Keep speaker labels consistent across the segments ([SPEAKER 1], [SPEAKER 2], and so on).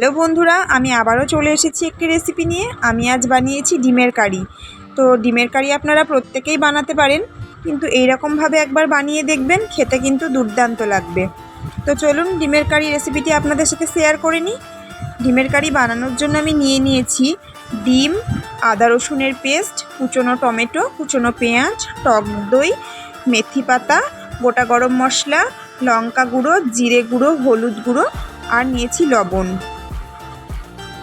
[SPEAKER 1] Hello বন্ধুরা, আমি আবারও চলে এসেছি একটি রেসিপি নিয়ে। আমি আজ বানিয়েছি ডিমের কারি। তো ডিমের কারি আপনারা প্রত্যেকেই বানাতে পারেন, কিন্তু এই রকমভাবে একবার বানিয়ে দেখবেন, খেতে কিন্তু দুর্দান্ত লাগবে। তো চলুন ডিমের কারি রেসিপিটি আপনাদের সাথে শেয়ার করে নিই। ডিমের কারি বানানোর জন্য আমি নিয়ে নিয়েছি ডিম, আদা রসুনের পেস্ট কুচনো টমেটো, কুচনো পেঁয়াজ, টক দই, মেথি পাতা, গোটা গরম মশলা, লঙ্কা গুঁড়ো, জিরে গুঁড়ো, হলুদ গুঁড়ো, আর নিয়েছি লবণ।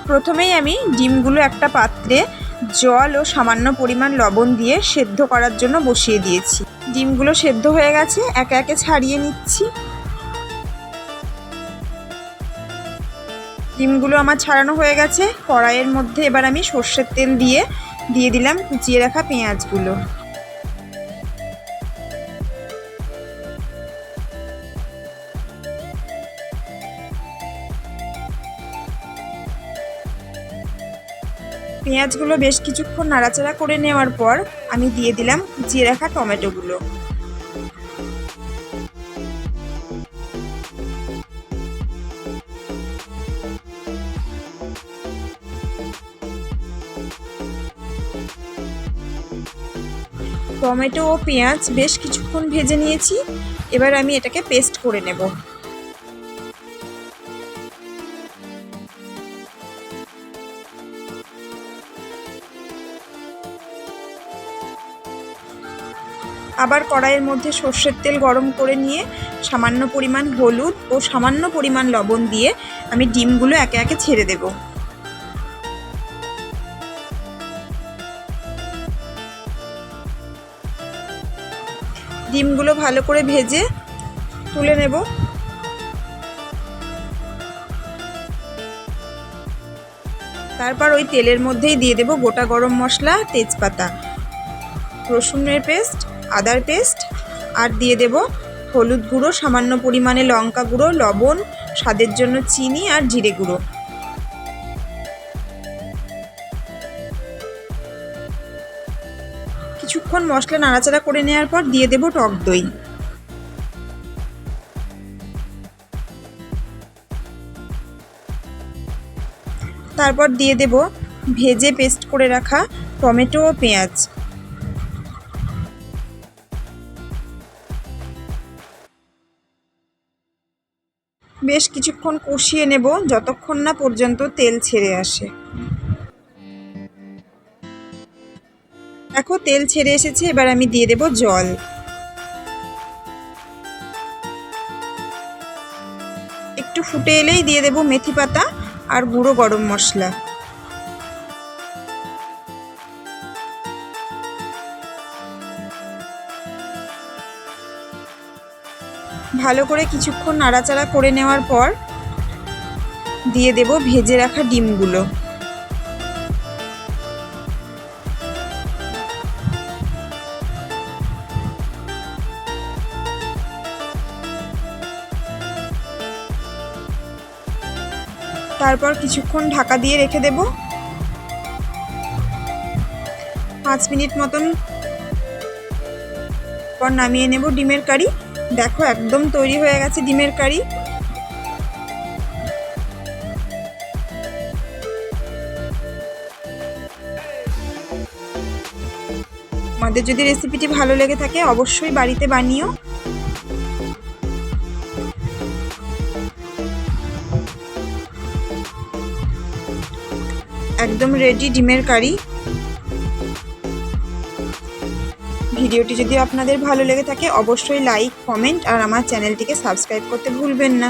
[SPEAKER 1] প্রথমেই আমি ডিমগুলো একটা পাত্রে জল ও সামান্য পরিমাণ লবণ দিয়ে সেদ্ধ করার জন্য বসিয়ে দিয়েছি। ডিমগুলো সেদ্ধ হয়ে গেছে, একে একে ছাড়িয়ে নিচ্ছি। ডিমগুলো আমার ছাড়ানো হয়ে গেছে। কড়াইয়ের মধ্যে এবার আমি সর্ষের তেল দিয়ে দিয়ে দিলাম কুচিয়ে রাখা পেঁয়াজগুলো। পেঁয়াজগুলো বেশ কিছুক্ষণ নাড়াচাড়া করে নেওয়ার পর আমি দিয়ে দিলাম কুচিয়ে রাখা টমেটোগুলো। টমেটো ও পেঁয়াজ বেশ কিছুক্ষণ ভেজে নিয়েছি। এবার আমি এটাকে পেস্ট করে নেব। আবার কড়াইয়ের মধ্যে সর্ষের তেল গরম করে নিয়ে সামান্য পরিমাণ হলুদ ও সামান্য পরিমাণ লবণ দিয়ে আমি ডিমগুলো একে একে ছেড়ে দেব। ডিমগুলো ভালো করে ভেজে তুলে নেব। তারপর ওই তেলের মধ্যেই দিয়ে দেব গোটা গরম মশলা, তেজপাতা, রসুনের পেস্ট আদার পেস্ট আর দিয়ে দেব হলুদ গুঁড়ো, সামান্য পরিমাণে লঙ্কা গুঁড়ো, লবণ, স্বাদের জন্য চিনি আর জিরে গুঁড়ো। কিছুক্ষণ মশলা নাড়াচাড়া করে নেওয়ার পর দিয়ে দেব টক দই। তারপর দিয়ে দেব ভেজে পেস্ট করে রাখা টমেটো ও পেঁয়াজ। বেশ কিছুক্ষণ কষিয়ে নেব, যতক্ষণ না পর্যন্ত তেল ছেড়ে আসে। দেখো, তেল ছেড়ে এসেছে, এবার আমি দিয়ে দেব জল। একটু ফুটে এলেই দিয়ে দেব মেথি পাতা আর গুঁড়ো গরম মশলা। ভালো করে কিছুক্ষণ নাড়াচাড়া করে নেওয়ার পর দিয়ে দেব ভেজে রাখা ডিমগুলো। তারপর কিছুক্ষণ ঢাকা দিয়ে রেখে দেব। পাঁচ মিনিট মতন পর নামিয়ে নেব ডিমের কারি। দেখো, একদম তৈরি হয়ে গেছে ডিমের কারি। আমাদের যদি রেসিপিটি ভালো লেগে থাকে, অবশ্যই বাড়িতে বানিও। একদম রেডি ডিমের কারি। ভিডিওটি যদি আপনাদের ভালো লেগে থাকে, অবশ্যই লাইক কমেন্ট আর আমার চ্যানেলটিকে সাবস্ক্রাইব করতে ভুলবেন না।